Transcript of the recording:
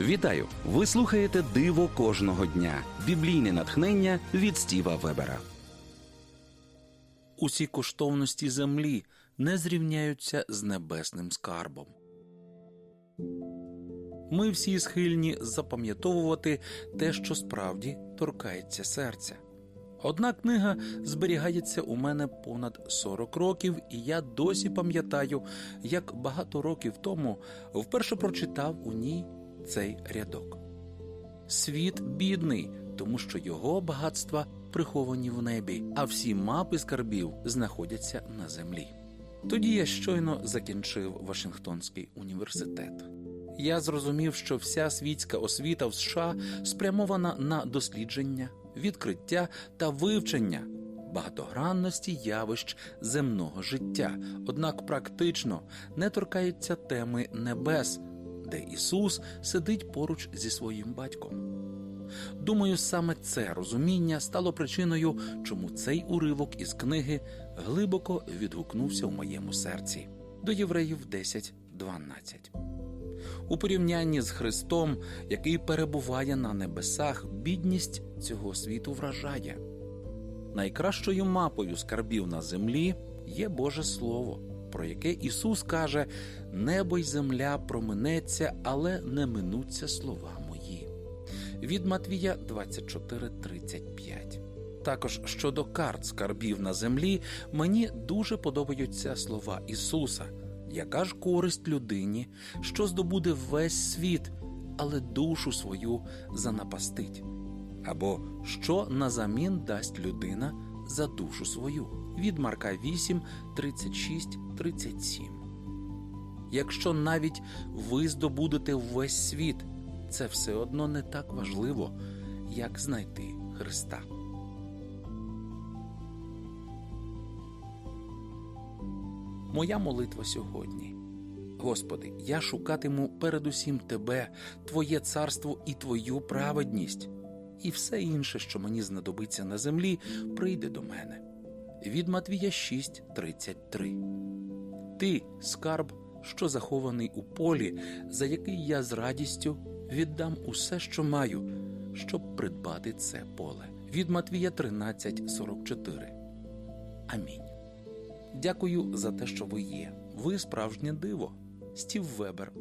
Вітаю! Ви слухаєте Диво кожного дня. Біблійне натхнення від Стіва Вебера. Усі коштовності землі не зрівняються з небесним скарбом. Ми всі схильні запам'ятовувати те, що справді торкається серця. Одна книга зберігається у мене понад 40 років, і я досі пам'ятаю, як багато років тому вперше прочитав у ній цей рядок. Світ бідний, тому що його багатства приховані в небі, а всі мапи скарбів знаходяться на землі. Тоді я щойно закінчив Вашингтонський університет. Я зрозумів, що вся світська освіта в США спрямована на дослідження, відкриття та вивчення багатогранності явищ земного життя, однак практично не торкається теми небес, де Ісус сидить поруч зі своїм батьком. Думаю, саме це розуміння стало причиною, чому цей уривок із книги глибоко відгукнувся в моєму серці до євреїв 10.12. У порівнянні з Христом, який перебуває на небесах, бідність цього світу вражає. Найкращою мапою скарбів на землі є Боже Слово, про яке Ісус каже: Небо й земля проминеться, але не минуться слова мої. Від Матвія 24.35 також щодо карт скарбів на землі, мені дуже подобаються слова Ісуса. Яка ж користь людині, що здобуде весь світ, але душу свою занапастить? Або що назамін дасть людина за душу свою? Від Марка 8, 36, 37. Якщо навіть ви здобудете весь світ, це все одно не так важливо, як знайти Христа. Моя молитва сьогодні. Господи, я шукатиму передусім Тебе, Твоє царство і Твою праведність, і все інше, що мені знадобиться на землі, прийде до мене. Від Матвія 6.33 Ти, скарб, що захований у полі, за який я з радістю віддам усе, що маю, щоб придбати це поле. Від Матвія 13.44 Амінь. Дякую за те, що ви є. Ви справжнє диво. Стів Вебер.